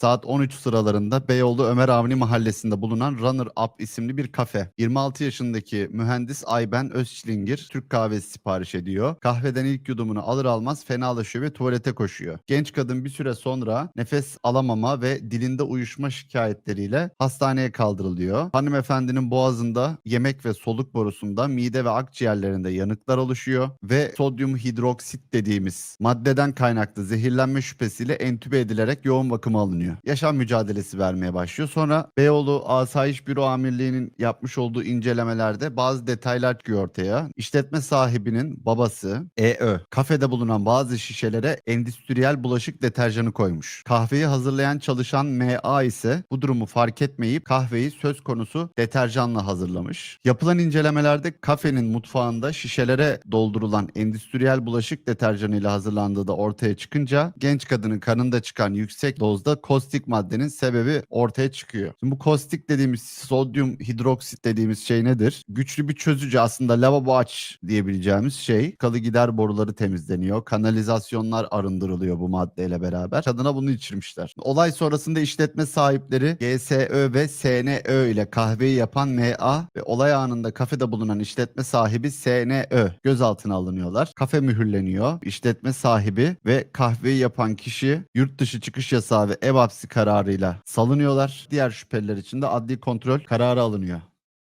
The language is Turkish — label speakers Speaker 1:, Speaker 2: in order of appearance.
Speaker 1: Saat 13 sıralarında Beyoğlu Ömer Avni mahallesinde bulunan Runner Up isimli bir kafe. 26 yaşındaki mühendis Ayben Özçilingir Türk kahvesi sipariş ediyor. Kahveden ilk yudumunu alır almaz fenalaşıyor ve tuvalete koşuyor. Genç kadın bir süre sonra nefes alamama ve dilinde uyuşma şikayetleriyle hastaneye kaldırılıyor. Hanımefendinin boğazında, yemek ve soluk borusunda, mide ve akciğerlerinde yanıklar oluşuyor ve sodyum hidroksit dediğimiz maddeden kaynaklı zehirlenme şüphesiyle entübe edilerek yoğun bakıma alınıyor. Yaşam mücadelesi vermeye başlıyor. Sonra Beyoğlu Asayiş Büro Amirliği'nin yapmış olduğu incelemelerde bazı detaylar çıkıyor ortaya. İşletme sahibinin babası EÖ kafede bulunan bazı şişelere endüstriyel bulaşık deterjanı koymuş. Kahveyi hazırlayan çalışan MA ise bu durumu fark etmeyip kahveyi söz konusu deterjanla hazırlamış. Yapılan incelemelerde kafenin mutfağında şişelere doldurulan endüstriyel bulaşık deterjanıyla hazırlandığı da ortaya çıkınca genç kadının kanında çıkan yüksek dozda kostik maddenin sebebi ortaya çıkıyor. Şimdi bu kostik dediğimiz sodyum hidroksit dediğimiz şey nedir? Güçlü bir çözücü aslında lavabo aç diyebileceğimiz şey. Kalı gider boruları temizleniyor. Kanalizasyonlar arındırılıyor bu maddeyle beraber. Kadına bunu içirmişler. Olay sonrasında işletme sahipleri GSÖ ve SNÖ ile kahveyi yapan MA ve olay anında kafede bulunan işletme sahibi SNÖ gözaltına alınıyorlar. Kafe mühürleniyor. İşletme sahibi ve kahveyi yapan kişi yurt dışı çıkış yasağı ve ev hapsi kararıyla salınıyorlar. Diğer şüpheliler için de adli kontrol kararı alınıyor.